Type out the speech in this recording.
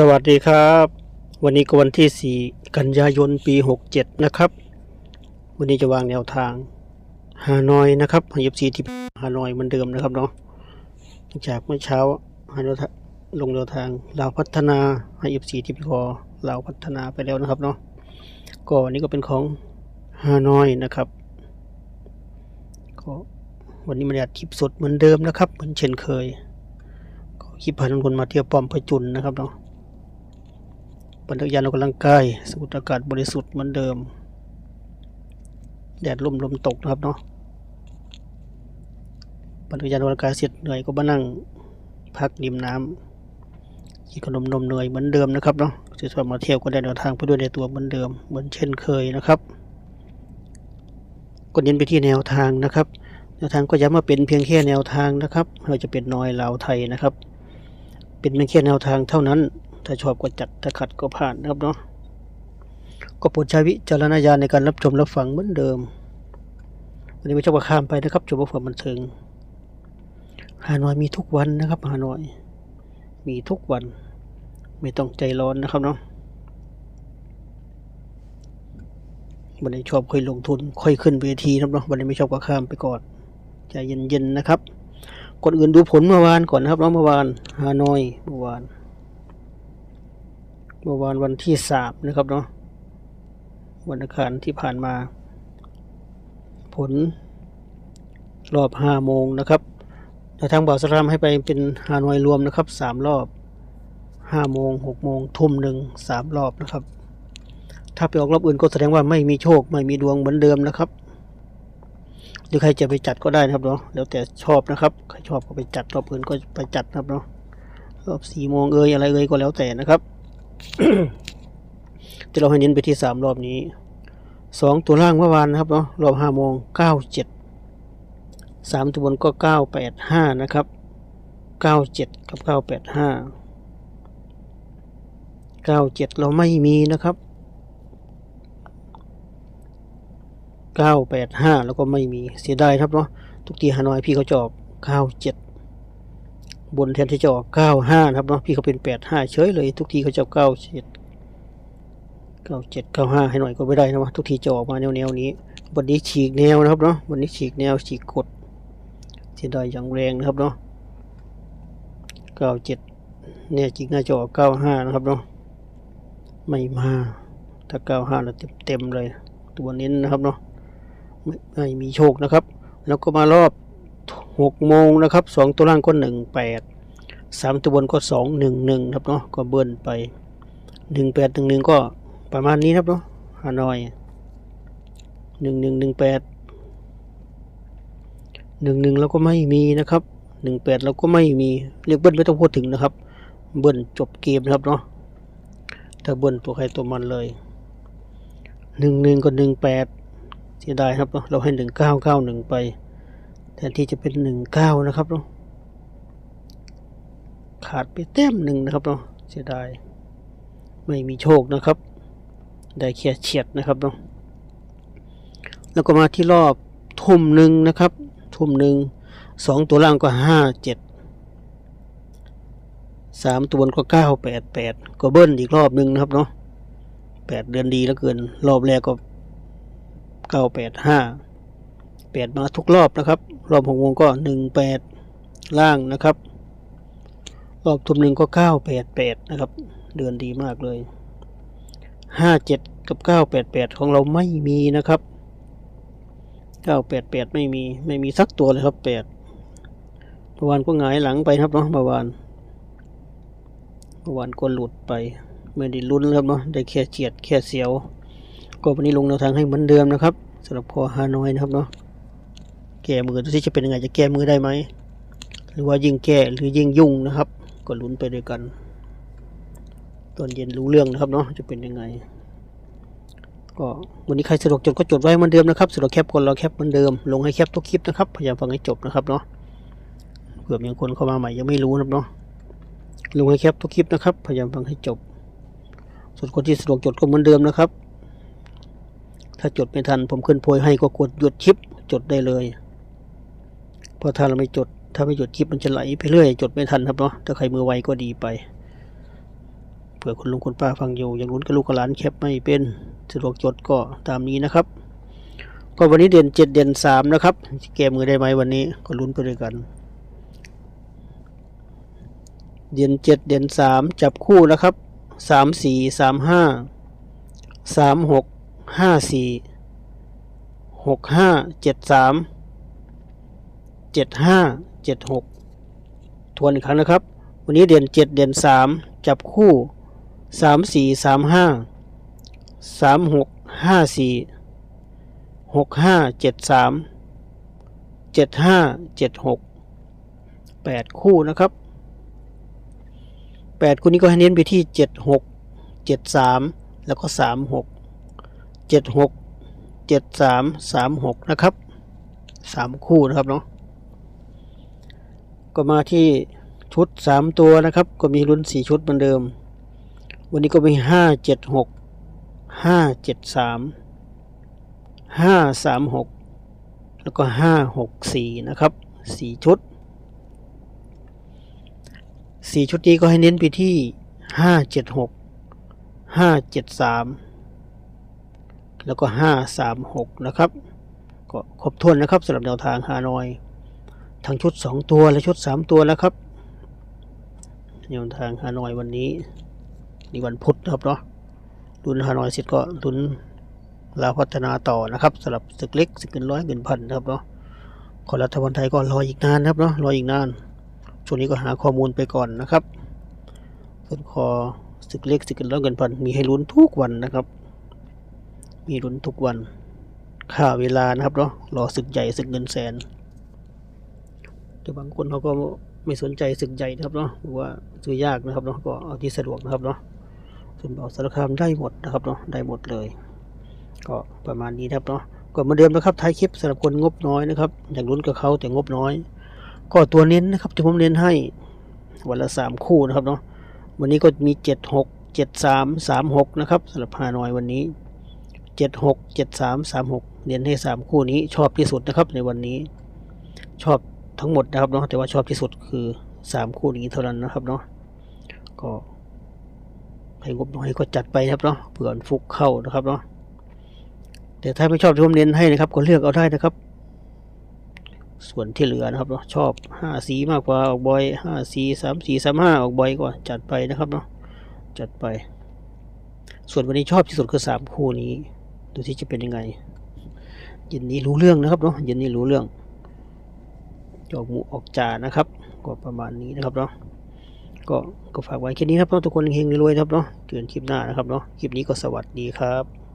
สวัสดีครับ วันนี้ก็วันที่ 4 กันยายนปี 67 นะครับ วันนี้จะวางแนวทางฮานอยนะครับฮายบซีที่ฮานอยเหมือนเดิมนะครับเนาะจากเมื่อเช้าฮานอยลงแนวทางลาวพัฒนาฮายบซีที่พีคอลาวพัฒนาไปแล้วนะครับเนาะก็วันนี้ก็เป็นของฮานอยนะครับก็วันนี้มาอัดคลิปสดเหมือนเดิมนะครับ เหมือนเช่นเคยก็คลิปพาทุกคนมาเที่ยวป้อมพระจุนนะครับเนาะ ปั่นจักรยานออกกำลังกายสูดอากาศบริสุทธิ์เหมือนเดิม แดดลมลมตกนะครับเนาะปั่นจักรยานออกกำลังกายเสร็จเหนื่อยก็มานั่งพักริมน้ำกินขนมนมเนยเหมือนเดิมนะครับเนาะจะชวนมาเที่ยวก็ได้เดินทางไปด้วยในตัวเหมือนเดิมเหมือนเช่นเคยนะครับก็เน้นไปที่แนวทางนะครับ แนวทางก็ย้ำว่าเป็นเพียงแค่แนวทางนะครับเราจะเป็นนอยลาวไทยนะครับ เป็นเพียงแค่แนวทางเท่านั้น ถ้าชอบก็จัดถ้าขัดก็ผ่านนะครับเนาะก็โปรดใช้วิจารณญาณในการรับชมรับฟังเหมือนเดิมวันนี้ไม่ชอบก็ข้ามไปนะครับชมว่าความบันเทิงฮานอยมีทุกวันนะครับฮานอย มีทุกวัน ไม่ต้องใจร้อนนะครับเนาะวันนี้ชอบค่อยลงทุน ค่อยขึ้นเวทีนะครับเนาะวันนี้ไม่ชอบก็ข้ามไปก่อนใจเย็นๆนะครับก่อนอื่นดูผลเมื่อวานก่อนนะครับเนาะเมื่อวานฮานอยเมื่อวาน เมื่อวานวันที่สามนะครับเนาะวันอังคารที่ผ่านมา ผลรอบห้าโมงนะครับแต่ทางบ่าวสรามให้ไปเป็นฮานอยรวมนะครับสามรอบห้าโมงหกโมงทุ่มหนึ่งสามรอบนะครับ ถ้าไปออกรอบอื่นก็แสดงว่าไม่มีโชคไม่มีดวงเหมือนเดิมนะครับหรือใครจะไปจัดก็ได้นะครับเนาะแล้วแต่ชอบนะครับใครชอบก็ไปจัดรอบอื่นก็ไปจัดนะครับเนาะรอบสี่โมงเอ่ยอะไรเอ่ยก็แล้วแต่นะครับ จะเราให้เน้นไปที่สามรอบนี้สองตัวล่างเมื่อวานนะครับเนาะรอบห้าโมงเก้าเจ็ดสามตัวบนก็เก้าแปดห้านะครับเก้าเจ็ดกับเก้าแปดห้าเก้าเจ็ดเราไม่มีนะครับเก้าแปดห้าแล้วก็ไม่มีเสียดายครับเนาะทุกทีฮานอยพี่เขาจออกเก้าเจ็ด บนแทนที่จะออกเก้าห้านะครับเนาะพี่เขาเป็นแปดห้าเฉยเลย ทุกทีเขาจะเก้าเจ็ดเก้าเจ็ดเก้าห้าให้หน่อยก็ไม่ได้นะวะทุกทีจะออกมาแนวแนวนี้ วันนี้ฉีกแนวนะครับเนาะวันนี้ฉีกแนวฉีกกดเสียดายอย่างแรงนะครับเนาะเก้าเจ็ดเนี่ยจริงน่าจะออกเก้าห้านะครับเนาะไม่มาถ้าเก้าห้าเราเต็มเต็มๆเลย ตัวเน้นนะครับเนาะไม่มีโชคนะครับ แล้วก็มารอบ หกโมงนะครับสองตัวล่างก็หนึ่งแปดสามตัวบนก็สองหนึ่งหนึ่งครับเนาะก็เบิ้ลไปหนึ่งแปดหนึ่งหนึ่งก็ประมาณนี้ครับเนาะฮานอยหนึ่งหนึ่งหนึ่งแปดหนึ่งหนึ่งเราก็ไม่มีนะครับหนึ่งแปดเราก็ไม่มีเรียกเบิ้ลไม่ต้องพูดถึงนะครับ เบิ้ลจบเกมนะครับเนาะถ้าเบิ้ลตัวใครตัวมันเลยหนึ่งหนึ่งก็หนึ่งแปดเสียดายครับเนาะเราให้หนึ่งเก้าเก้าหนึ่งไป แทนที่จะเป็นหนึ่งเก้านะครับเนาะขาดไปแต้มหนึ่งนะครับเนาะเสียดายไม่มีโชคนะครับ ได้แค่เฉียดนะครับเนาะแล้วก็มาที่รอบทุ่มหนึ่งนะครับ ทุ่มหนึ่งสองตัวล่างก็ห้าเจ็ดสามตัวบนก็เก้าแปดแปดก็เบิ้ลอีกรอบหนึ่งนะครับเนาะแปดเดือนดีแล้วเกิน รอบแรกก็เก้าแปดห้า แปดมาทุกรอบนะครับ รอบหกโมงก็หนึ่งแปดล่างนะครับ รอบทุ่มหนึ่งก็เก้าแปดแปดนะครับ เดือนดีมากเลยห้าเจ็ดกับเก้าแปดแปดของเราไม่มีนะครับเก้าแปดแปดไม่มีไม่มีสักตัวเลยครับแปดเมื่อวานก็หงายหลังไปครับเนาะเมื่อวานเมื่อวานก็หลุดไปไม่ได้ลุ้นครับเนาะได้แค่เฉียดแค่เสียว ก็วันนี้ลงแนวทางให้เหมือนเดิมนะครับสำหรับคอฮานอยนะครับเนาะ แก้มือดูสิจะเป็นยังไงจะแก้มือได้ไหมหรือว่ายิ่งแก้หรือยิ่งยุ่งนะครับ ก็ลุ้นไปด้วยกันตอนเย็นรู้เรื่องนะครับเนาะจะเป็นยังไง ก็วันนี้ใครสะดวกจดก็จดไว้เหมือนเดิมนะครับสะดวกแคปคนเราแคปเหมือนเดิมลงให้แคปทุกคลิปนะครับพยายามฟังให้จบนะครับเนาะเผื่อมีคนเข้ามาใหม่ยังไม่รู้นะครับเนาะลงให้แคปทุกคลิปนะครับ พยายามฟังให้จบ ส่วนคนที่สะดวกจดก็เหมือนเดิมนะครับ ถ้าจดไม่ทันผมขึ้นโพยให้ก็กดหยุดคลิปจดได้เลย เพราะถ้าเราไม่จด ถ้าไม่จดคลิปมันจะไหลไปเรื่อย จดไม่ทันครับเนาะ ถ้าใครมือไวก็ดีไป เผื่อคุณลุงคุณป้าฟังอยู่ยังลุ้นกับลูกกับหลานแคปไม่เป็น สะดวกจดก็ตามนี้นะครับ ก็วันนี้เด่นเจ็ดเด่นสามนะครับเกมมือได้ไหมวันนี้ก็ลุ้นไปด้วยกัน เด่นเจ็ดเด่นสามจับคู่นะครับสามสี่สามห้าสามหกห้าสี่หกห้าเจ็ดสาม เจ็ดห้าเจ็ดหกทวนอีกครั้งนะครับ วันนี้เด่นเจ็ดเด่นสามจับคู่สามสี่สามห้าสามหกห้าสี่หกห้าเจ็ดสามเจ็ดห้าเจ็ดหกแปดคู่นะครับแปดคู่นี้ก็ให้เน้นไปที่เจ็ดหกเจ็ดสามแล้วก็สามหกเจ็ดหกเจ็ดสามสามหกนะครับสามคู่นะครับเนาะ ก็มาที่ชุดสามตัวนะครับ ก็มีรุ่นสี่ชุดเหมือนเดิม วันนี้ก็มีห้าเจ็ดหกห้าเจ็ดสามห้าสามหกแล้วก็ห้าหกสี่นะครับสี่ชุดสี่ชุดนี้ก็ให้เน้นไปที่ห้าเจ็ดหกห้าเจ็ดสามแล้วก็ห้าสามหกนะครับ ก็ครบถ้วนนะครับสำหรับแนวทางฮานอย ทั้งชุดสองตัวและชุดสามตัวแล้วครับแนวทางฮานอยวันนี้นี่วันพุธครับเนาะรุ่นฮานอยเสร็จก็รุ่นลาวพัฒนาต่อนะครับสำหรับศึกเล็กศึกเงินร้อยเงินพันนะครับเนาะคนรัฐบาลไทยก็รออีกนานนะครับเนาะรออีกนานช่วงนี้ก็หาข้อมูลไปก่อนนะครับส่วนคอศึกเล็กศึกเงินร้อยเงินพันมีให้ลุ้นทุกวันนะครับ มีลุ้นทุกวันค่าเวลานะครับเนาะรอศึกใหญ่ศึกเงินแสน แต่บางคนเขาก็ไม่สนใจศึกใหญ่นะครับเนาะหรือว่าซื้อยากนะครับเนาะก็เอาที่สะดวกนะครับเนาะส่วนเอาสารคามได้หมดนะครับเนาะได้หมดเลย ก็ประมาณนี้นะครับเนาะก็เหมาเดิมนะครับท้ายคลิปสำหรับคนงบน้อยนะครับอยากลุ้นกับเขาแต่งบน้อย ก็ตัวเน้นนะครับที่ผมเน้นให้วันละสามคู่นะครับเนาะวันนี้ก็มีเจ็ดหกเจ็ดสามสามหกนะครับสำหรับฮานอยวันนี้เจ็ดหกเจ็ดสามสามหกเน้นให้สามคู่นี้ชอบที่สุดนะครับในวันนี้ชอบ ทั้งหมดนะครับเนาะแต่ว่าชอบที่สุดคือสามคู่นี้เท่านั้นนะครับเนาะก็ให้งบน้อยก็จัดไปนะครับเนาะเผื่อฟุกเข้านะครับเนาะแต่ถ้าไม่ชอบที่ผมเน้นให้นะครับ ก็เลือกเอาได้นะครับ ส่วนที่เหลือนะครับเนาะชอบห้าสีมากกว่าออกบอยห้าสีสามสีสามห้าออกบอยก็จัดไปนะครับเนาะจัดไป ส่วนวันนี้ชอบที่สุดคือสามคู่นี้ ดูที่จะเป็นยังไงเย็นนี้รู้เรื่องนะครับเนาะเย็นนี้รู้เรื่อง จอกหมูออกจานะครับ ก็ประมาณนี้นะครับเนาะก็ก็ฝากไว้แค่นี้ครับเนาะทุกคนเฮงรวยครับเนาะเจอกันคลิปหน้านะครับเนาะคลิปนี้ก็สวัสดีครับ